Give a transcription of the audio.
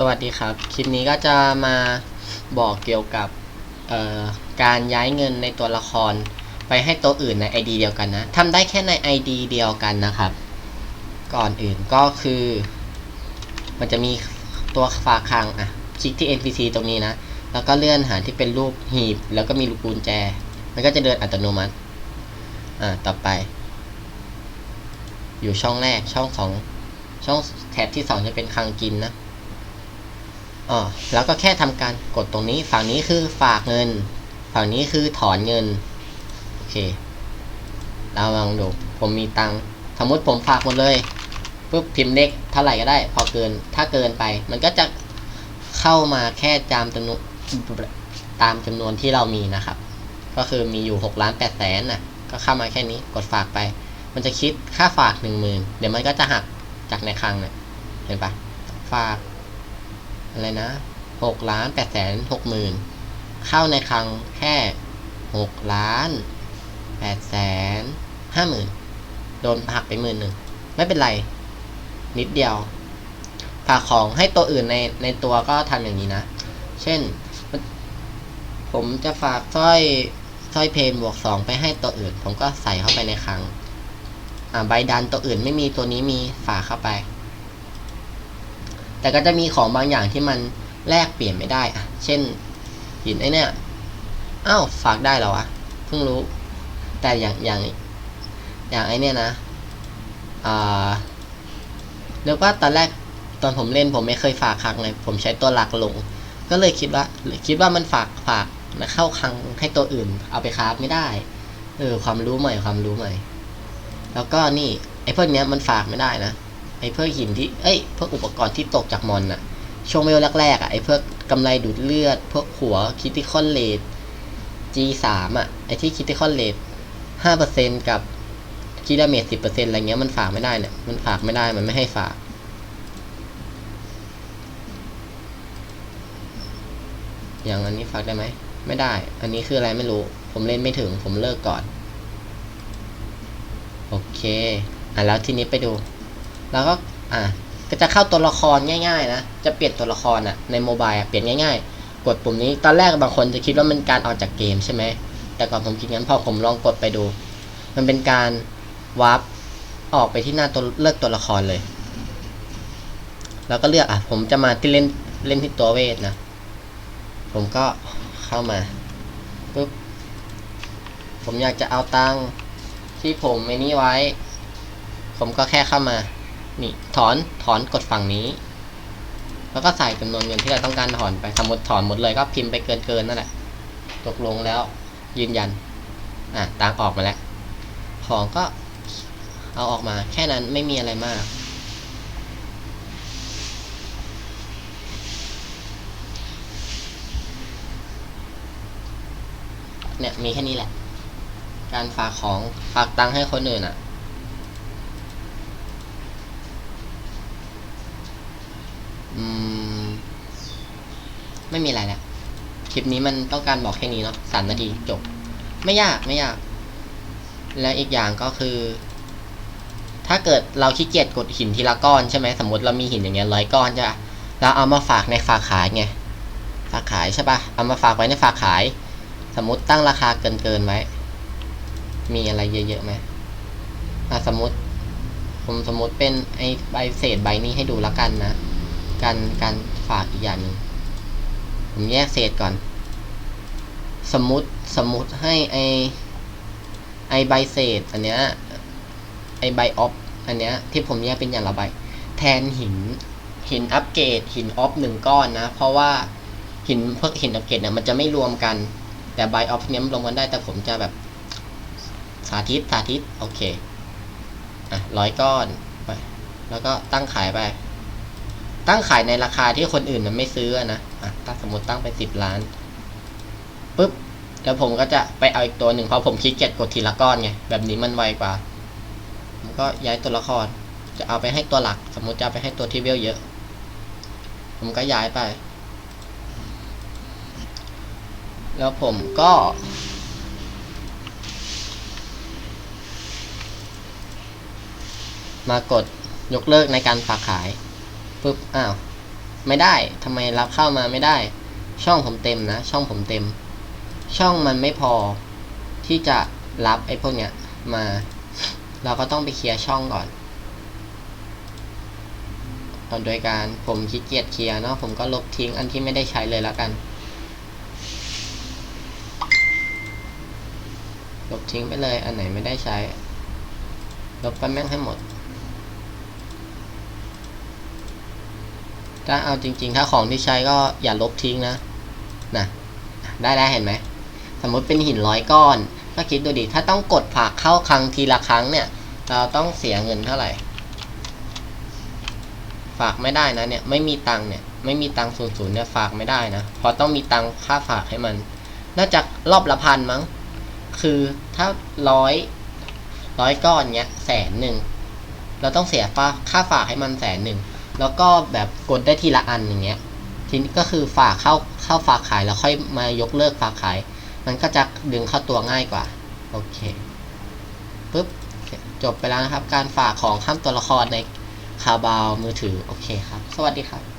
สวัสดีครับ คลิปนี้ก็จะมาบอกเกี่ยวกับการย้ายเงินในตัวละครไปให้ตัวอื่นใน ID เดียวกันนะทำได้แค่ใน ID เดียวกันนะครับ ก่อนอื่นก็คือ มันจะมีตัวฝากคังอะ คลิกที่ NPC ตรงนี้นะ แล้วก็เลื่อนหาที่เป็นรูปหีบ แล้วก็มีลูกกุญแจ มันก็จะเดินอัตโนมัติ อ่า ต่อไป อยู่ช่องแรกช่องสองช่องแถบที่สองจะเป็นคังกินนะ อ๋อแล้วก็แค่ทำการกดตรงนี้ ฝั่งนี้คือฝากเงิน ฝั่งนี้คือถอนเงิน โอเค เราลองดู ผมมีตังค์สมมติผมฝากหมดเลยปุ๊บพิมพ์เลขเท่าไหร่ก็ได้ พอเกิน ถ้าเกินไป มันก็จะเข้ามาแค่ตามจำนวนตามจำนวนที่เรามีนะครับ ก็คือมีอยู่หกล้านแปดแสนน่ะ ก็เข้ามาแค่นี้ กดฝากไป มันจะคิดค่าฝากหนึ่งหมื่นเดี๋ยวมันก็จะหักจากในคลังเนี่ยเห็นปะฝาก อะไรนะหกล้านแปดแสนหกหมื่นเข้าในคลังแค่หกล้านแปดแสนห้าหมื่นโดนหักไปหมื่นหนึ่งไม่เป็นไร นิดเดียวฝากของให้ตัวอื่นในในตัวก็ทำอย่างนี้นะ เช่น ผมจะฝากสร้อยสร้อยเพนบวกสองไปให้ตัวอื่น ผมก็ใส่เข้าไปในคลังอ่าใบดันตัวอื่นไม่มีตัวนี้มีฝากเข้าไป แต่ก็จะมีของบางอย่างที่มันแลกเปลี่ยนไม่ได้อะเช่นหินไอเนี่ยอ้าวฝากได้เหรอวะเพิ่งรู้ แต่อย่างอย่างอย่างไอเนี่ยนะอ่าเรียกว่าตอนแรกตอนผมเล่นผมไม่เคยฝากครั้งเลยผมใช้ตัวหลักลง ก็เลยคิดว่าคิดว่ามันฝากฝากนะเข้าคังให้ตัวอื่น เอาไปคราฟไม่ได้เออความรู้ใหม่ความรู้ใหม่ แล้วก็นี่ไอพวกเนี้ยมันฝากไม่ได้นะ ไอ้เพื่อหินที่เอ้ยพวกอุปกรณ์ที่ตกจากมอนน่ะช่วงเวลแรกๆอะไอ้เพื่อกำไรดูดเลือด พวกหัวคิติคอนเลด G3 อะไอ้ที่คิติคอนเลด5%กับคิดาเมจ10%อะไรเงี้ยมันฝากไม่ได้เนี่ยมันฝากไม่ได้มันไม่ให้ฝากอย่างอันนี้ฝากได้ไหมไม่ได้ อันนี้คืออะไรไม่รู้ ผมเล่นไม่ถึง ผมเลิกก่อน โอเค อะแล้วทีนี้ไปดู แล้วก็อะก็จะเข้าตัวละครง่าย ๆ นะ จะเปลี่ยนตัวละครอะในโมบายอะเปลี่ยนง่าย ๆ กดปุ่มนี้ตอนแรกบางคนจะคิดว่ามันการออกจากเกมใช่ไหมแต่ก่อนผมคิดงั้นพอผมลองกดไปดู มันเป็นการวาร์ปออกไปที่หน้าตัวเลือกตัวละครเลย แล้วก็เลือกอะ ผมจะมาที่เล่นเล่นที่ตัวเวทนะ ผมก็เข้ามาปุ๊บผมอยากจะเอาตังค์ที่ผมไม่นี่ไว้ ผมก็แค่เข้ามา นี่ถอนถอนกดฝั่งนี้ แล้วก็ใส่จำนวนเงินที่เราต้องการถอนไปสมมติถอนหมดเลยก็พิมพ์ไปเกินเกินนั่นแหละตกลงแล้วยืนยันอะตังค์ออกมาแล้วของก็เอาออกมาแค่นั้นไม่มีอะไรมาก เนี่ยมีแค่นี้แหละ การฝากของฝากตังค์ให้คนอื่นอะ อืม ไม่มีอะไรแล้วคลิปนี้มันต้องการบอกแค่นี้เนาะสามนาทีจบ ไม่ยากไม่ยาก และอีกอย่างก็คือ ถ้าเกิดเราขี้เกียจกดหินทีละก้อนใช่ไหมสมมติเรามีหินอย่างเงี้ยร้อยก้อนใช่ปะเราเอามาฝากในฝากขายไงฝากขายใช่ปะเอามาฝากไว้ในฝากขาย สมมติตั้งราคาเกินเกินไว้มีอะไรเยอะๆไหมอะสมมติผมสมมติเป็นไอใบเศษใบนี้ให้ดูล้วกันนะ การการฝากอีกอย่างหนึ่งผมแยกเศษก่อน สมมติสมมติให้ไอไอใบเศษอันเนี้ยไอใบออฟอันเนี้ยที่ผมแยกเป็นอย่างละใบ แทนหินหินอัปเกรดหินออฟหนึ่งก้อนนะ เพราะว่าหินพวกหินอัปเกรดเนี่ยมันจะไม่รวมกัน แต่ใบออฟเนี้ยมันรวมกันได้แต่ผมจะแบบสาธิตสาธิต โอเค อะร้อยก้อนไป แล้วก็ตั้งขายไป ตั้งขายในราคาที่คนอื่นมันไม่ซื้อนะอะถ้าสมมติตั้งไปสิบล้านปุ๊บแล้วผมก็จะไปเอาอีกตัวหนึ่งเพราะผมคิดเกียจกดทีละก้อนไงแบบนี้มันไวกว่าผมก็ย้ายตัวละคร จะเอาไปให้ตัวหลัก สมมติจะเอาไปให้ตัวที่เวลเยอะ ผมก็ย้ายไป แล้วผมก็ มากดยกเลิกในการฝากขาย ปุ๊บอ้าวไม่ได้ทำไมรับเข้ามาไม่ได้ ช่องผมเต็มนะ ช่องผมเต็ม ช่องมันไม่พอ ที่จะรับไอ้พวกเนี้ยมา เราก็ต้องไปเคลียร์ช่องก่อนเอาโดยการผมขี้เกียจเคลียร์เนาะผมก็ลบทิ้งอันที่ไม่ได้ใช้เลยแล้วกัน ลบทิ้งไปเลยอันไหนไม่ได้ใช้ ลบไปแม่งให้หมด ถ้าเอาจริง ๆ ถ้าของที่ใช้ก็อย่าลบทิ้งนะนะได้แล้วเห็นไหมสมมติเป็นหินร้อยก้อน ก็คิดดูดิถ้าต้องกดฝากเข้าครั้งทีละครั้งเนี่ย เราต้องเสียเงินเท่าไหร่ ฝากไม่ได้นะเนี่ยไม่มีตังเนี่ยไม่มีตังศูนย์ศูนย์เนี่ยฝากไม่ได้นะเพราะต้องมีตังค่าฝากให้มัน น่าจะรอบละพันมั้ง คือถ้าร้อยร้อยก้อนเนี้ยแสนหนึ่งเราต้องเสียค่าฝากให้มันแสนหนึ่ง แล้วก็แบบกดได้ทีละอันอย่างเงี้ยทีนี้ก็คือฝากเข้าเข้าฝากขายแล้วค่อยมายกเลิกฝากขาย มันก็จะดึงเข้าตัวง่ายกว่า โอเคปุ๊บจบไปแล้วนะครับ การฝากของข้ามตัวละครในคาบาวมือถือ โอเคครับ สวัสดีครับ